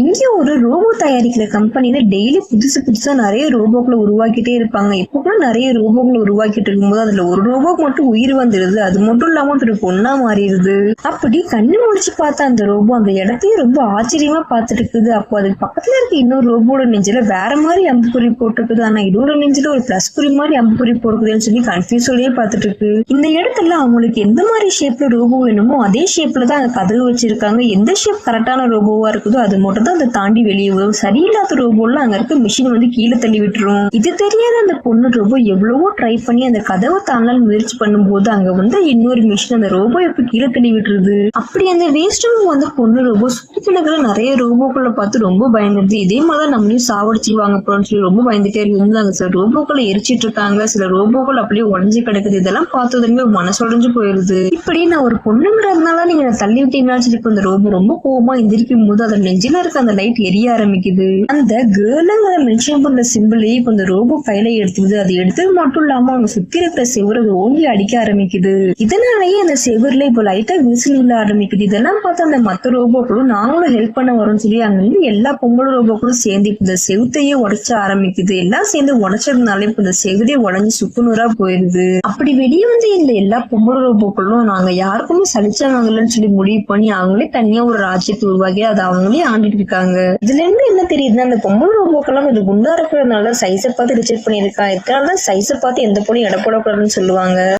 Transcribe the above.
இங்க ஒரு ரோபோ தயாரிக்கிற கம்பெனில டெய்லி புதுசு புதுசா நிறைய ரோபோக்களை உருவாக்கிட்டே இருப்பாங்க. இப்போ கூட நிறைய ரோபோக்களை உருவாக்கிட்டு இருக்கும்போது அதுல ஒரு ரோபோக்கு மட்டும் உயிர் வந்துடுது. அது மட்டும் இல்லாம ஒரு பொண்ணா மாறிடுது. அப்படி கண்ணு முடிச்சு பார்த்த அந்த ரோபோ அந்த இடத்தையே ரொம்ப ஆச்சரியமா பார்த்துட்டு இருக்குது. அப்போ அதுக்கு பக்கத்துல இருக்க இன்னொரு ரோபோட நெஞ்சில வேற மாதிரி அம்புக்குறி போட்டுருக்குது. ஆனா இதோட நெஞ்சில ஒரு பிளஸ் குறி மாதிரி அம்புக்குறி போட்டுக்குதுன்னு சொல்லி கன்ஃபியூஸோடயே பார்த்துட்டு இருக்கு. இந்த இடத்துல அவங்களுக்கு எந்த மாதிரி ஷேப்ல ரோபோ வேணுமோ அதே ஷேப்ல தான் கதவு வச்சிருக்காங்க. எந்த ஷேப் கரெக்டான ரோபோவா இருக்குதோ அது மட்டும் தான் அதை தாண்டி வெளியே வரும். சரியில்லாத ரோபோலாம் அங்க இருக்க மிஷின் வந்து கீழே தள்ளி விட்டுரும். இது தெரியாத அந்த பொண்ணு ரோபோ எவ்வளவோ ட்ரை பண்ணி அந்த கதவை தாண்டலாம் முயற்சி பண்ணும்போது அங்க வந்து இன்னொரு மிஷின் அந்த ரோபோ எப்ப கீழே தள்ளி விட்டுருது? அப்படி அந்த வேஸ்ட் ரூம் வந்து பொண்ணு ரோபோ சுத்தி கிடக்குற நிறைய ரோபோக்களை பார்த்து ரொம்ப பயந்துருது இதே மாதிரி தான் நம்மளையும் சாவடிச்சிருவாங்க போறோம்னு சொல்லி ரொம்ப பயந்துட்டே இருந்தாங்க சில ரோபோக்களை எரிச்சிட்டு இருக்காங்க. சில ரோபோக்கள் அப்படியே உடஞ்சி கிடக்குது. இதெல்லாம் பார்த்ததுமே மனசு உடஞ்சு போயிருது. இப்படி நான் ஒரு பொண்ணுங்கிறதுனால நீங்க தள்ளி விட்டீங்கன்னு சொல்லி அந்த ரோபோ ரொம்ப கோபமா எந்திரிக்கும் போது அதோட நெஞ்சில இருக்க அந்த லைட் எரிய ஆரம்பிக்குது. அந்த கேர்ளுங்கிற மென்ஷன் பண்ண சிம்பிளே இப்போ அந்த ரோபோ ஃபைலை எடுத்துக்குது. அது எடுத்தது மட்டும் இல்லாம அவங்க சுத்தி இருக்கிற செவரை ஓங்கி அடிக்க ஆரம்பிக்குது. இதனாலயே அந்த செவர்ல இப்போ லைட்டா விசில் விழ ஆரம்பிக்குது. இதெல்லாம் பார்த்து அந்த மத்த ரோபோக்களும் நாங்களும் ஹெல்ப் பண்ண வரோம்னு சொல்லி அங்க இருந்து எல்லா பொம்பளை ரோபோக்களும் சேர்ந்து இந்த செவுத்தையே உடைச்ச ஆரம்பிக்குது. எல்லாம் சேர்ந்து உடைச்சதுனால இப்ப இந்த செவுதே உடஞ்சு சுக்குநூறா போயிருது. அப்படி வெளியே வந்து இந்த எல்லா பொம்பளை ரோபோக்களும் நாங்க யாருக்குமே சலிச்சாங்கன்னு சொல்லி முடிவு பண்ணி அவங்களே தனியா ஒரு ராஜ்யத்தை உருவாக்கி அதை அவங்களே ஆண்டுட்டு இருக்காங்க இதுல இருந்து என்ன தெரியுதுன்னா அந்த பொம்பளை ரோபோக்கெல்லாம் கொஞ்சம் குண்டா இருக்கிறதுனால சைஸை பார்த்து ரிஜெக்ட் பண்ணிருக்கா இதனால சைஸை பார்த்து எந்த பொண்ணும் எடை போடக்கூடாதுன்னு சொல்லுவாங்க.